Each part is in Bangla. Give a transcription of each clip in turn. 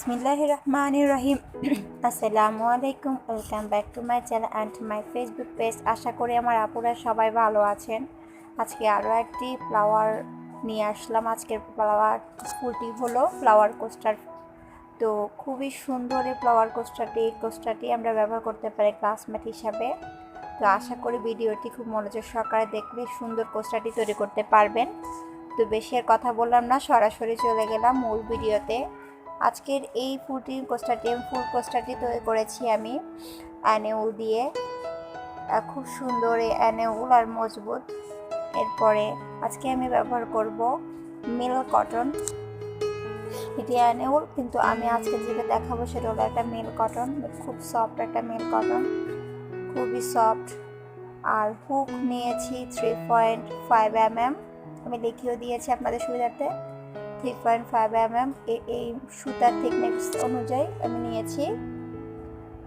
বিসমিল্লাহ রহমান রহিম আসসালামু আলাইকুম welcome back to my channel and my Facebook page আশা করি আমার আপুরা সবাই ভালো আছেন। আজকে আরও একটি ফ্লাওয়ার নিয়ে আসলাম। আজকের ফ্লাওয়ার ফুলটি হলো ফ্লাওয়ার কোস্টার তো খুবই সুন্দর এই ফ্লাওয়ার কোস্টারটি এই কোস্টারটি আমরা ব্যবহার করতে পারি ক্লাসমেট হিসাবে। তো আশা করি ভিডিওটি খুব মনোযোগ সহকারে দেখলে সুন্দর কোস্টারটি তৈরি করতে পারবেন। তো বেশি আর কথা বললাম না, সরাসরি চলে গেলাম মূল ভিডিওতে আজকের এই ফুলটি কোস্টারটি ফুল কোস্টারটি তৈরি করেছি আমি অ্যানেউল দিয়ে। খুব সুন্দর অ্যানেউল আর মজবুত। এরপরে আজকে আমি ব্যবহার করব মিল কটন। এটি অ্যানেউল, কিন্তু আমি আজকে যেটা দেখাবো সেটা হলো একটা মিল কটন, খুব সফট একটা মিল কটন। খুবই সফট। আর হুক নিয়েছি three point five M M আমি লিখেও দিয়েছি আপনাদের সুবিধার্থে। Three point five M M এই সুতার থিকনেস অনুযায়ী আমি নিয়েছি।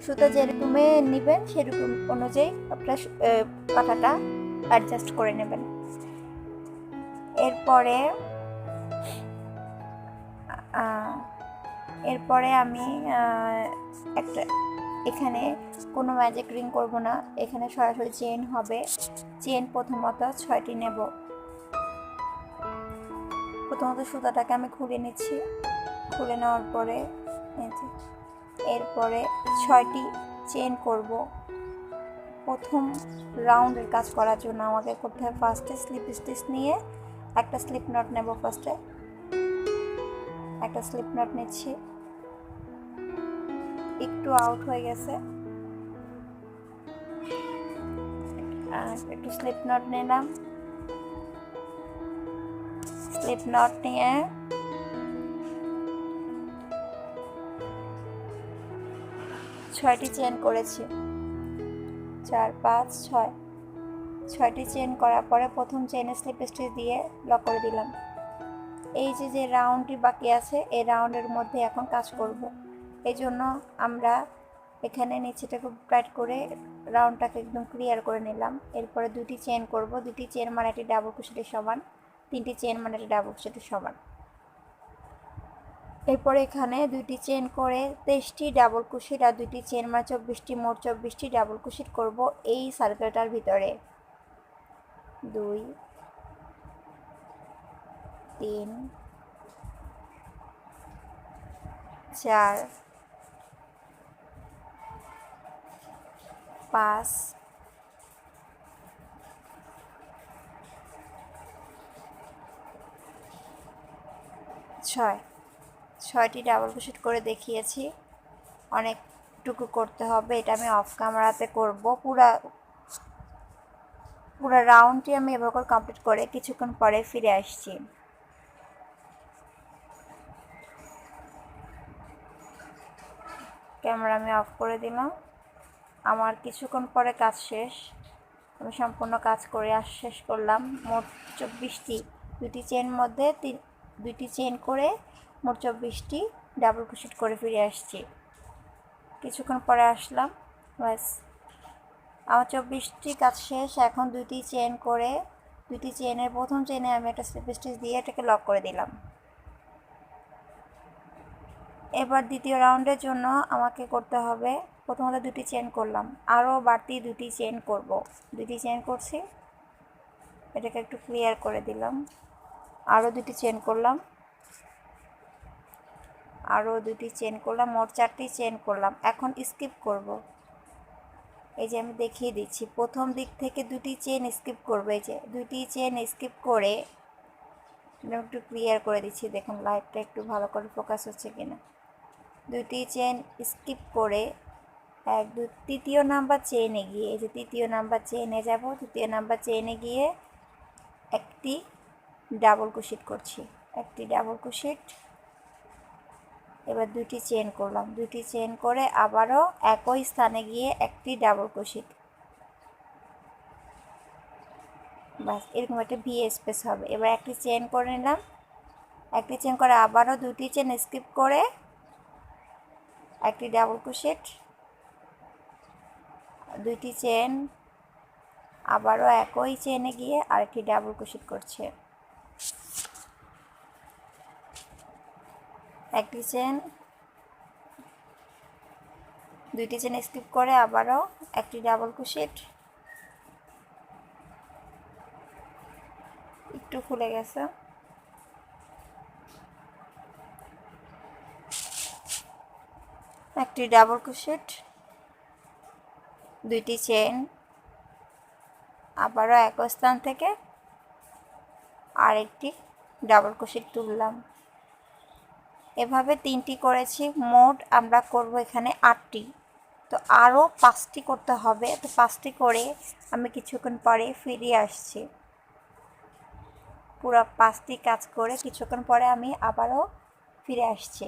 সুতা যেরকমে নেবেন, সেরকম অনুযায়ী আপনার কাঁটাটা অ্যাডজাস্ট করে নেবেন। এরপরে এরপরে আমি একটা, এখানে কোনো ম্যাজিক রিং করব না। এখানে সরাসরি চেন হবে। চেন প্রথমত ছয়টি নেব। প্রথমত সুতাটাকে আমি খুলে নিচ্ছি। খুলে নেওয়ার পরে এরপরে ছয়টি চেন করব। প্রথম রাউন্ডের কাজ করার জন্য আমাকে করতে হয় ফার্স্টে স্লিপ স্টিচ নিয়ে একটা স্লিপ নট নেব ফার্স্টে একটা স্লিপ নট নিচ্ছি। একটু আউট হয়ে গেছে। একটু স্লিপ নট নিলাম। স্লিপ নট নিয়ে ছয়টি চেন করেছি। চার, পাঁচ, ছয়। ছয়টি চেন করার পরে প্রথম চেনে স্লিপ স্টিচ দিয়ে লক করে দিলাম। এই যে যে রাউন্ডটি বাকি আছে, এই রাউন্ডের মধ্যে এখন কাজ করব। এই জন্য আমরা এখানে নিচেটা খুব টাইট করে রাউন্ডটাকে একদম ক্লিয়ার করে নিলাম। এরপরে দুটি চেন করব। দুটি চেন মানে একটি ডাবল কুশিটির সমান। তিনটি চেন মানে একটি ডাবল কুশিটির সমান। এরপরে এখানে দুইটি চেন করে তেইশটি ডাবল কুশিট আর দুইটি চেন মানে চব্বিশটি, মোট চব্বিশটি ডাবল কুশিট করব এই সার্কেলটার ভিতরে। দুই, তিন, চার, পাঁচ ছয়, ছয়টি ডাবল ক্রোশেট করে দেখিয়েছি। অনেকটুকু করতে হবে, এটা আমি অফ ক্যামেরাতে করব। পুরা, পুরো রাউন্ডটি আমি এভাবে করে কমপ্লিট করে কিছুক্ষণ পরে ফিরে আসছি। ক্যামেরা আমি অফ করে দিলাম। আমার কিছুক্ষণ পরে কাজ শেষ। আমি সম্পূর্ণ কাজ করে আস, শেষ করলাম। মোট চব্বিশটি, দুটি চেন মধ্যে তিন দুইটি চেন করে মোট চব্বিশটি ডাবল ক্রোশেট করে ফিরে আসছি। কিছুক্ষণ পরে আসলাম। ব্যাস। আমার চব্বিশটি কাজ শেষ। এখন দুইটি চেন করে, দুইটি চেনের প্রথম চেনে আমি একটা স্লিপ স্টিচ দিয়ে এটাকে লক করে দিলাম। এবার দ্বিতীয় রাউন্ডের জন্য আমাকে করতে হবে, প্রথমত দুটি চেন করলাম। আরও বাড়তি দুটি চেন করব। দুটি চেন করছি। এটাকে একটু ক্লিয়ার করে দিলাম। আরও দুটি চেন করলাম। আরও দুটি চেন করলাম, মোট চারটি চেন করলাম। এখন স্কিপ করব। এই যে আমি দেখিয়ে দিচ্ছি, প্রথম দিক থেকে দুটি চেন স্কিপ করবে। এই যে দুটি চেন স্কিপ করে একটু ক্লিয়ার করে দিচ্ছি, দেখুন লাইটটা একটু ভালো করে ফোকাস হচ্ছে কিনা। দুটি চেন স্কিপ করে এক দু তৃতীয় নাম্বার চেনে গিয়ে, এই যে তৃতীয় নাম্বার চেনে যাব, তৃতীয় নাম্বার চেনে গিয়ে একটি ডাবল কুশিট করছি। একটি ডাবল কুশিট এবার দুটি চেন করলাম। দুটি চেন করে আবারও একই স্থানে গিয়ে একটি ডাবল ক্রোশেট। বাস, এরকম একটা ভি স্পেস হবে। এবার একটি চেন করে নিলাম। একটি চেন করে আবারও দুটি চেন স্কিপ করে একটি ডাবল ক্রোশেট। দুইটি চেন আবারও একই চেনে গিয়ে আরেকটি ডাবল ক্রোশেট করছে। একটি চেন দুইটি চেন স্কিপ করে আবারও একটি ডাবল কুশিট একটু খুলে গেছে। একটি ডাবল কুশিট দুইটি চেন আবারও এক স্থান থেকে আরেকটি ডাবল কুশিট তুললাম। এভাবে তিনটি করেছি, মোট আমরা করব এখানে আটটি। তো আরও পাঁচটি করতে হবে, তো পাঁচটি করে আমি কিছুক্ষণ পরে ফিরে আসছি। পুরো পাঁচটি কাজ করে কিছুক্ষণ পরে আমি আবারও ফিরে আসছি।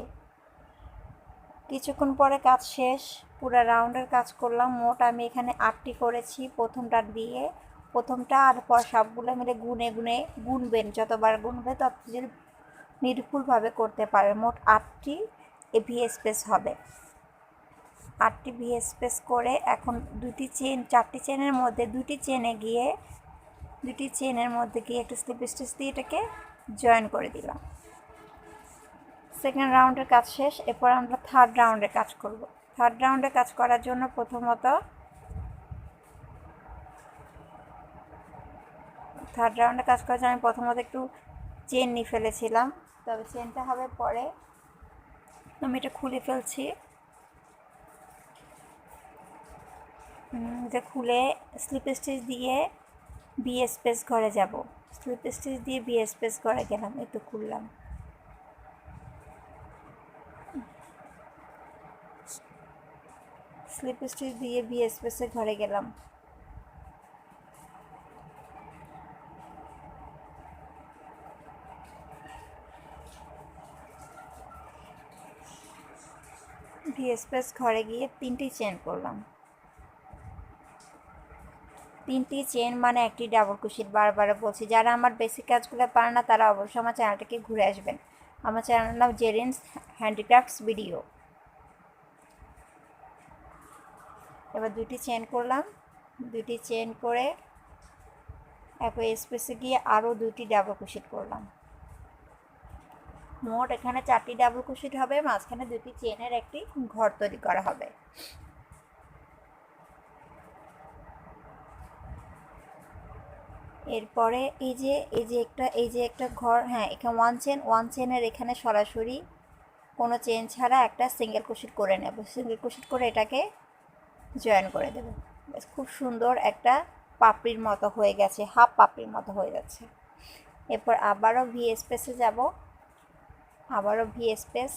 কিছুক্ষণ পরে কাজ শেষ, পুরো রাউন্ডের কাজ করলাম, মোট আমি এখানে আটটি করেছি, প্রথমটা দিয়ে, প্রথমটা আর পর সবগুলো মিলে গুনে গুনে গুনবেন, যতবার গুনবে তত নির্ভুলভাবে করতে পারে। মোট আটটি ভি স্পেস হবে। আটটি ভি স্পেস করে এখন দুটি চেন চারটি চেনের মধ্যে দুটি চেনে গিয়ে দুটি চেনের মধ্যে গিয়ে একটা স্লিপ স্টিচ দিয়ে এটাকে জয়েন করে দিলাম। সেকেন্ড রাউন্ডের কাজ শেষ, এরপর আমরা থার্ড রাউন্ডে কাজ করব। থার্ড রাউন্ডে কাজ করার জন্য প্রথমত থার্ড রাউন্ডে কাজ করার জন্য আমি প্রথমত একটু চেন নিয়ে ফেলেছিলাম। তবে চেনটা হবে পরে। আমি এটা খুলে ফেলছি। এটা খুলে স্লিপ স্টিচ দিয়ে বি স্পেস ঘরে যাব। স্লিপ স্টিচ দিয়ে বি স্পেস ঘরে গেলাম, একটু খুললাম। স্লিপ স্টিচ দিয়ে বি স্পেসে ঘরে গেলাম। ভি স্পেস ঘরে গিয়ে তিনটি চেন করলাম। তিনটি চেন মানে একটি ডাবল কুশিট বারবার বলছি, যারা আমার বেসিক কাজগুলো পারে না, তারা অবশ্যই আমার চ্যানেলটাকে ঘুরে আসবেন। আমার চ্যানেল নাম জেরিন্স হ্যান্ডিক্রাফটস ভিডিও। এবার দুটি চেন করলাম। দুটি চেন করে একই স্পেসে গিয়ে আরও দুটি ডাবল কুশিট করলাম। মোট এখানে চারটি ডাবল কুশিট হবে, মাঝখানে দুটি চেনের একটি ঘর তৈরি করা হবে। এরপরে এই যে এই যে একটা, এই যে একটা ঘর হ্যাঁ এখানে ওয়ান চেন ওয়ান চেনের এখানে সরাসরি কোনো চেন ছাড়া একটা সিঙ্গেল কুশিট করে নেব। সিঙ্গেল কুশিট করে এটাকে জয়েন করে দেবো। খুব সুন্দর একটা পাপড়ির মতো হয়ে গেছে হাফ পাপড়ির মতো হয়ে যাচ্ছে। এরপর আবারও ভি স্পেসে যাব। আবারও ভি স্পেস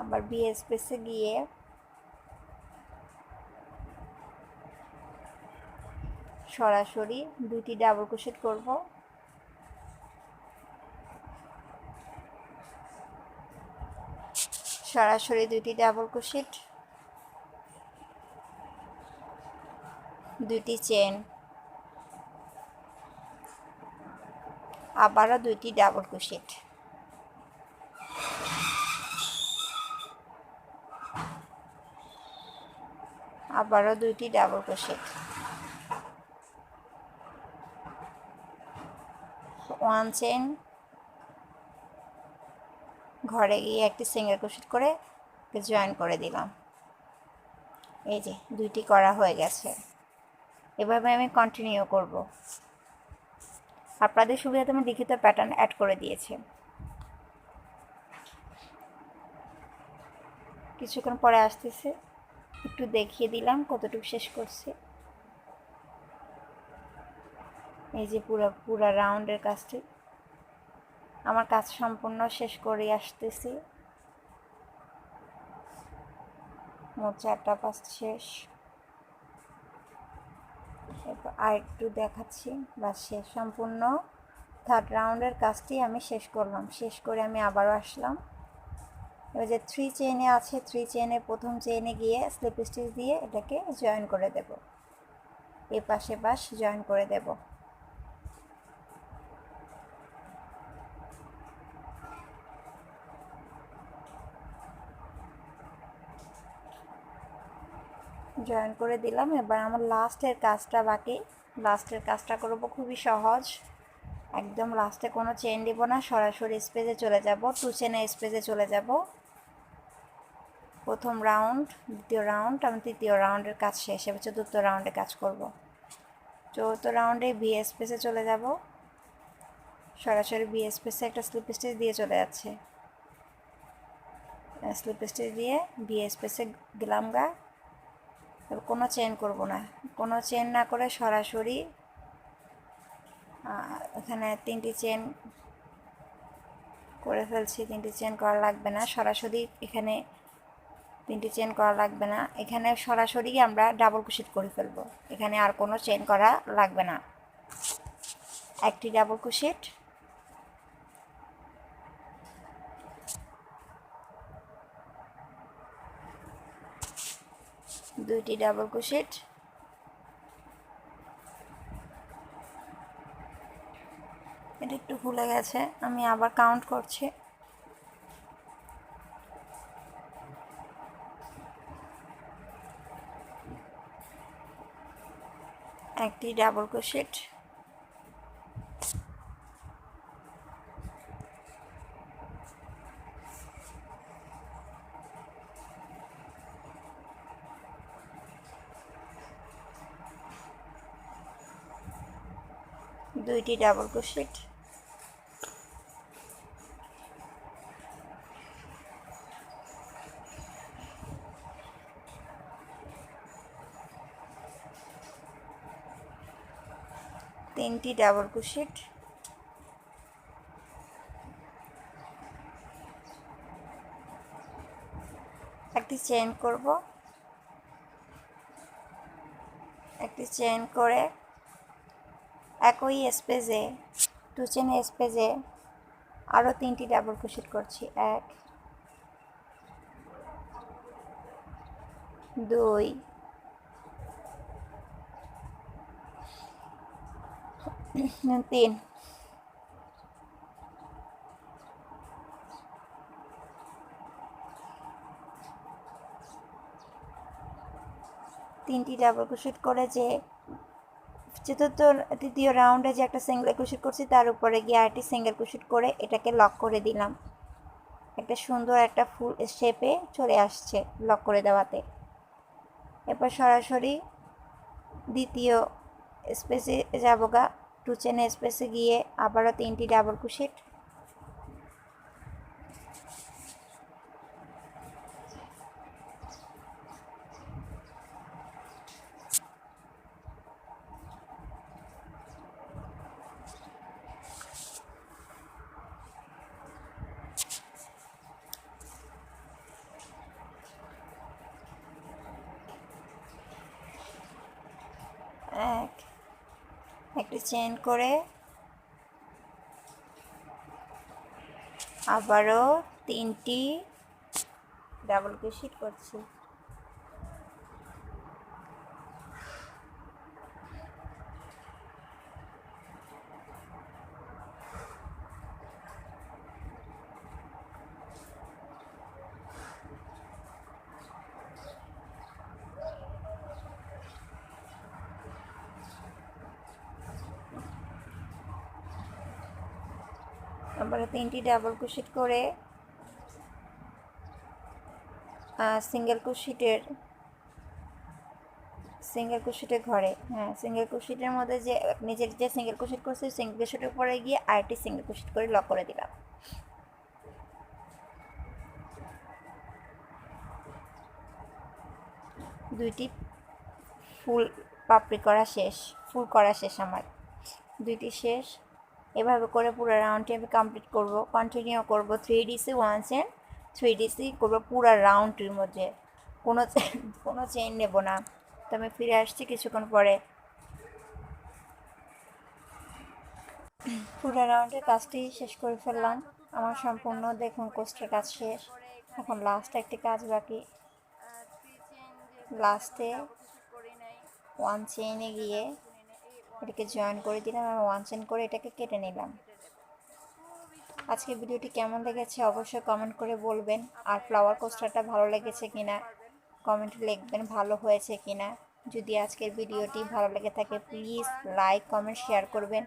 আবার ভি স্পেসে গিয়ে সরাসরি দুটি ডাবল ক্রোশেট করব। সরাসরি দুটি ডাবল ক্রোশেট দুটি চেন আবারও দুইটি ডাবল ক্রোশেট আবারও দুইটি ডাবল ক্রোশেট ওয়ান চেন ঘরে গিয়ে একটি সিঙ্গেল ক্রোশেট করে জয়েন করে দিলাম। এই যে, দুইটি করা হয়ে গেছে। এভাবে আমি কন্টিনিউ করব। আপনাদের সুবিধাতে আমি লিখিত প্যাটার্ন অ্যাড করে দিয়েছি। কিছুক্ষণ পরে আসতেছে। একটু দেখিয়ে দিলাম কতটুকু শেষ করছে। এই যে পুরো পুরো রাউন্ডের কাজটি। আমার কাজ সম্পূর্ণ শেষ করে আসতেছি। মোট চারটা পাঁচ শেষ। এরপর আর একটু দেখাচ্ছি বা শেষ। সম্পূর্ণ থার্ড রাউন্ডের কাজটি আমি শেষ করলাম। শেষ করে আমি আবারও আসলাম। এবার যে থ্রি চেনে আছে থ্রি চেনে প্রথম চেনে গিয়ে স্লিপ স্টিচ দিয়ে এটাকে জয়েন করে দেব। এ পাশে পাশ জয়েন করে দেব। জয়েন করে দিলাম। এবার আমার লাস্টের কাজটা বাকি। লাস্টের কাজটা করব খুবই সহজ। একদম লাস্টে কোনো চেন দিব না, সরাসরি স্পেসে চলে যাব টু চেনে স্পেসে চলে যাব। প্রথম রাউন্ড দ্বিতীয় রাউন্ড আমি তৃতীয় রাউন্ডের কাজ শেষ, এবার চতুর্থ রাউন্ডে কাজ করব। চতুর্থ রাউন্ডে বি স্পেসে চলে যাব। সরাসরি বি স্পেসে একটা স্লিপ স্টিচ দিয়ে চলে যাচ্ছে। স্লিপ স্টিচ দিয়ে বি স্পেসে গেলাম গা। কোনো চেন করব না। কোনো চেন না করে সরাসরি এখানে তিনটি চেন করে ফেলছি, তিনটি চেন করা লাগবে না। সরাসরি এখানে তিনটি চেন করা লাগবে না। এখানে সরাসরি আমরা ডাবল কুশিট করে ফেলব। এখানে আর কোনো চেন করা লাগবে না। একটি ডাবল কুশিট দুইটি ডাবল কুশিট এটা একটু ভুলে গেছে আমি আবার কাউন্ট করছি। একটি ডাবল ক্রোশেট দুইটি ডাবল ক্রোশেট তিনটি ডাবল ক্রোশেট। একটি চেন করব। একটি চেন করে একই স্পেসে টু চেন স্পেসে আরও তিনটি ডাবল ক্রোশেট করছি। এক, দুই তিন তিনটি ডাবল ক্রোশেট করে যে চতুর্থ তৃতীয় রাউন্ডে যে একটা সিঙ্গেল ক্রোশেট করছি, তার উপরে গিয়ে আরেকটি সিঙ্গেল ক্রোশেট করে এটাকে লক করে দিলাম। একটা সুন্দর একটা ফুল শেপে চলে আসছে লক করে দেওয়াতে। এরপর সরাসরি দ্বিতীয় স্পেসে যাব গা। টু চেন স্পেসে গিয়ে আবারও তিনটি ডাবল ক্রোশেট এক একটি চেন করে আবারও তিনটি ডাবল ক্রোশেট করছি। আবারও তিনটি ডাবল ক্রোশেট করে সিঙ্গেল ক্রোশেটের সিঙ্গেল ক্রোশেটের ঘরে হ্যাঁ সিঙ্গেল ক্রোশেটের মধ্যে যে, নিজের যে সিঙ্গেল ক্রোশেট করছে সিঙ্গেল ক্রোশেটের পরে গিয়ে আরেকটি সিঙ্গেল ক্রোশেট করে লক করে দিলাম। দুইটি ফুল পাপড়ি করা শেষ, ফুল করা শেষ আমার। দুইটি শেষ। এভাবে করে পুরো রাউন্ডটি আমি কমপ্লিট করব কন্টিনিউ করব three DC one chain three DC করব পুরো রাউন্ডটির মধ্যে। কোনো কোনো চেন নেব না। তো আমি ফিরে আসছি কিছুক্ষণ পরে। পুরো রাউন্ডের কাজটি শেষ করে ফেললাম। আমার সম্পূর্ণ দেখুন কোস্টের কাজ শেষ। এখন লাস্ট একটি কাজ বাকি। লাস্টে ওয়ান চেইনে গিয়ে এটাকে জয়েন করে দিলাম আর ওয়ান চেন করে এটাকে কেটে নিলাম। আজকে ভিডিওটি কেমন লেগেছে অবশ্যই কমেন্ট করে বলবেন। আর ফ্লাওয়ার কোস্টারটা ভালো লেগেছে কিনা কমেন্টে লিখবেন, ভালো হয়েছে কিনা। যদি আজকের ভিডিওটি ভালো লেগে থাকে প্লিজ লাইক কমেন্ট শেয়ার করবেন।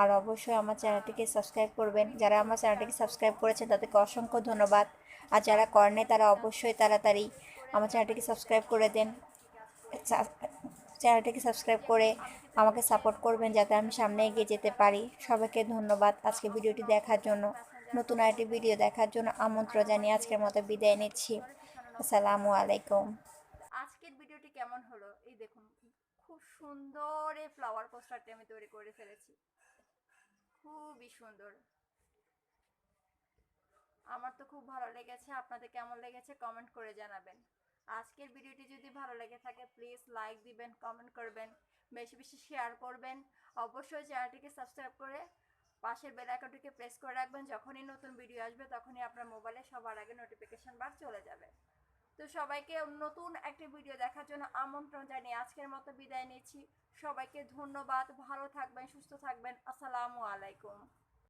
আর অবশ্যই আমার চ্যানেলটিকে সাবস্ক্রাইব করবেন। যারা আমার চ্যানেলটিকে সাবস্ক্রাইব করেছেন, তাদেরকে অসংখ্য ধন্যবাদ। আর যারা করেনি তারা অবশ্যই তাড়াতাড়ি আমার চ্যানেলটিকে সাবস্ক্রাইব করে দেন। চ্যানেলটিকে সাবস্ক্রাইব করে আমাকে সাপোর্ট করবেন যাতে আমি সামনে এগিয়ে যেতে পারি। সবাইকে ধন্যবাদ আজকে ভিডিওটি দেখার জন্য। নতুন আরেকটি ভিডিও দেখার জন্য আমন্ত্রণ জানিয়ে আজকের মতো বিদায় নিচ্ছি। আসসালামু আলাইকুম। আজকের ভিডিওটি কেমন হলো? এই দেখুন, খুব সুন্দর এই ফ্লাওয়ার পোস্টারটি আমি তৈরি করে ফেলেছি। খুবই সুন্দর। আমার তো খুব ভালো লেগেছে। আপনাদের কেমন লেগেছে? কমেন্ট করে জানাবেন। আজকের ভিডিওটি যদি ভালো লেগে থাকে প্লিজ লাইক দিবেন কমেন্ট করবেন, বেশি বেশি শেয়ার করবেন। অবশ্যই চ্যানেলটিকে সাবস্ক্রাইব করে পাশের বেল আইকনটিকে প্রেস করে রাখবেন। যখনই নতুন ভিডিও আসবে, তখনই আপনার মোবাইলে সবার আগে নোটিফিকেশন বার চলে যাবে। তো সবাইকে নতুন একটি ভিডিও দেখার জন্য আমন্ত্রণ জানিয়ে আজকের মতো বিদায় নিচ্ছি। সবাইকে ধন্যবাদ, ভালো থাকবেন, সুস্থ থাকবেন। আসসালামু আলাইকুম।